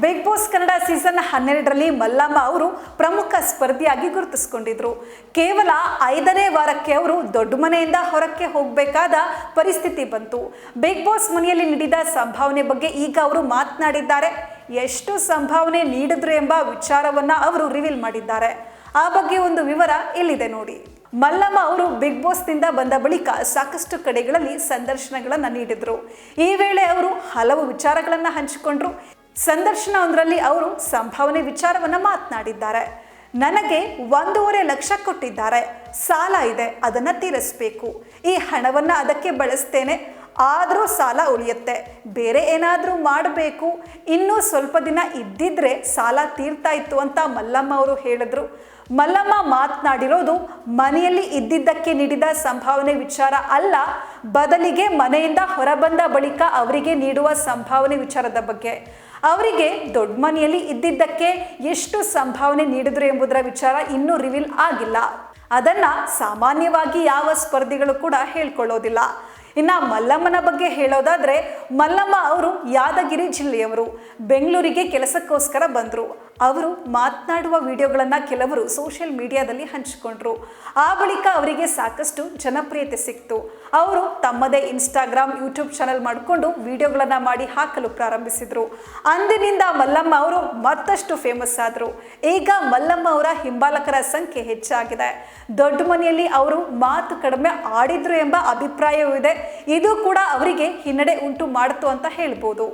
Big boss Kannada season ಹನ್ನೆರಡರಲ್ಲಿ ಮಲ್ಲಮ್ಮ ಅವರು ಪ್ರಮುಖ ಸ್ಪರ್ಧಿಯಾಗಿ ಗುರುತಿಸಿಕೊಂಡಿದ್ರು. ಕೇವಲ ಐದನೇ ವಾರಕ್ಕೆ ಅವರು ದೊಡ್ಡ ಮನೆಯಿಂದ ಹೊರಕ್ಕೆ ಹೋಗಬೇಕಾದ ಪರಿಸ್ಥಿತಿ ಬಂತು. ಬಿಗ್ ಬಾಸ್ ಮನೆಯಲ್ಲಿ ನೀಡಿದ ಸಂಭಾವನೆ ಬಗ್ಗೆ ಈಗ ಅವರು ಮಾತನಾಡಿದ್ದಾರೆ. ಎಷ್ಟು ಸಂಭಾವನೆ ನೀಡಿದ್ರು ಎಂಬ ವಿಚಾರವನ್ನು ಅವರು ರಿವೀಲ್ ಮಾಡಿದ್ದಾರೆ. ಆ ಬಗ್ಗೆ ಒಂದು ವಿವರ ಇಲ್ಲಿದೆ ನೋಡಿ. ಮಲ್ಲಮ್ಮ ಅವರು ಬಿಗ್ ಬಾಸ್ನಿಂದ ಬಂದ ಬಳಿಕ ಸಾಕಷ್ಟು ಕಡೆಗಳಲ್ಲಿ ಸಂದರ್ಶನಗಳನ್ನು ನೀಡಿದರು. ಈ ವೇಳೆ ಅವರು ಹಲವು ವಿಚಾರಗಳನ್ನು ಹಂಚಿಕೊಂಡ್ರು. ಸಂದರ್ಶನ ಒಂದರಲ್ಲಿ ಅವರು ಸಂಭಾವನೆ ವಿಚಾರವನ್ನು ಮಾತನಾಡಿದ್ದಾರೆ. ನನಗೆ ಒಂದೂವರೆ ಲಕ್ಷ ಕೊಟ್ಟಿದ್ದಾರೆ. ಸಾಲ ಇದೆ, ಅದನ್ನು ತೀರಿಸಬೇಕು. ಈ ಹಣವನ್ನು ಅದಕ್ಕೆ ಬಳಸ್ತೇನೆ. ಆದರೂ ಸಾಲ ಉಳಿಯುತ್ತೆ. ಬೇರೆ ಏನಾದರೂ ಮಾಡಬೇಕು. ಇನ್ನೂ ಸ್ವಲ್ಪ ದಿನ ಇದ್ದಿದ್ರೆ ಸಾಲ ತೀರ್ತಾ ಇತ್ತು ಅಂತ ಮಲ್ಲಮ್ಮ ಅವರು ಹೇಳಿದ್ರು. ಮಲ್ಲಮ್ಮ ಮಾತನಾಡಿರೋದು ಮನೆಯಲ್ಲಿ ಇದ್ದಿದ್ದಕ್ಕೆ ನೀಡಿದ ಸಂಭಾವನೆ ವಿಚಾರ ಅಲ್ಲ, ಬದಲಿಗೆ ಮನೆಯಿಂದ ಹೊರಬಂದ ಬಳಿಕ ಅವರಿಗೆ ನೀಡುವ ಸಂಭಾವನೆ ವಿಚಾರದ ಬಗ್ಗೆ. ಅವರಿಗೆ ದೊಡ್ಡ ಮನೆಯಲ್ಲಿ ಇದ್ದಿದ್ದಕ್ಕೆ ಎಷ್ಟು ಸಂಭಾವನೆ ನೀಡಿದ್ರು ಎಂಬುದರ ವಿಚಾರ ಇನ್ನೂ ರಿವೀಲ್ ಆಗಿಲ್ಲ. ಅದನ್ನ ಸಾಮಾನ್ಯವಾಗಿ ಯಾವ ಸ್ಪರ್ಧಿಗಳು ಕೂಡ ಹೇಳ್ಕೊಳ್ಳೋದಿಲ್ಲ. ಇನ್ನ ಮಲ್ಲಮ್ಮನ ಬಗ್ಗೆ ಹೇಳೋದಾದ್ರೆ ಮಲ್ಲಮ್ಮ ಅವರು ಯಾದಗಿರಿ ಜಿಲ್ಲೆಯವರು. ಬೆಂಗಳೂರಿಗೆ ಕೆಲಸಕ್ಕೋಸ್ಕರ ಬಂದರು. ಅವರು ಮಾತನಾಡುವ ವಿಡಿಯೋಗಳನ್ನು ಕೆಲವರು ಸೋಷಿಯಲ್ ಮೀಡಿಯಾದಲ್ಲಿ ಹಂಚಿಕೊಂಡ್ರು. ಆ ಬಳಿಕ ಅವರಿಗೆ ಸಾಕಷ್ಟು ಜನಪ್ರಿಯತೆ ಸಿಕ್ತು. ಅವರು ತಮ್ಮದೇ ಇನ್ಸ್ಟಾಗ್ರಾಮ್ ಯೂಟ್ಯೂಬ್ ಚಾನೆಲ್ ಮಾಡಿಕೊಂಡು ವಿಡಿಯೋಗಳನ್ನು ಮಾಡಿ ಹಾಕಲು ಪ್ರಾರಂಭಿಸಿದರು. ಅಂದಿನಿಂದ ಮಲ್ಲಮ್ಮ ಅವರು ಮತ್ತಷ್ಟು ಫೇಮಸ್ ಆದರು. ಈಗ ಮಲ್ಲಮ್ಮ ಅವರ ಹಿಂಬಾಲಕರ ಸಂಖ್ಯೆ ಹೆಚ್ಚಾಗಿದೆ. ದೊಡ್ಡ ಮನೆಯಲ್ಲಿ ಅವರು ಮಾತು ಕಡಿಮೆ ಆಡಿದ್ರು ಎಂಬ ಅಭಿಪ್ರಾಯವೂ ಇದೆ. ಇದು ಕೂಡ ಅವರಿಗೆ ಹಿನ್ನಡೆ ಉಂಟು ಮಾಡಿತು ಅಂತ ಹೇಳ್ಬೋದು.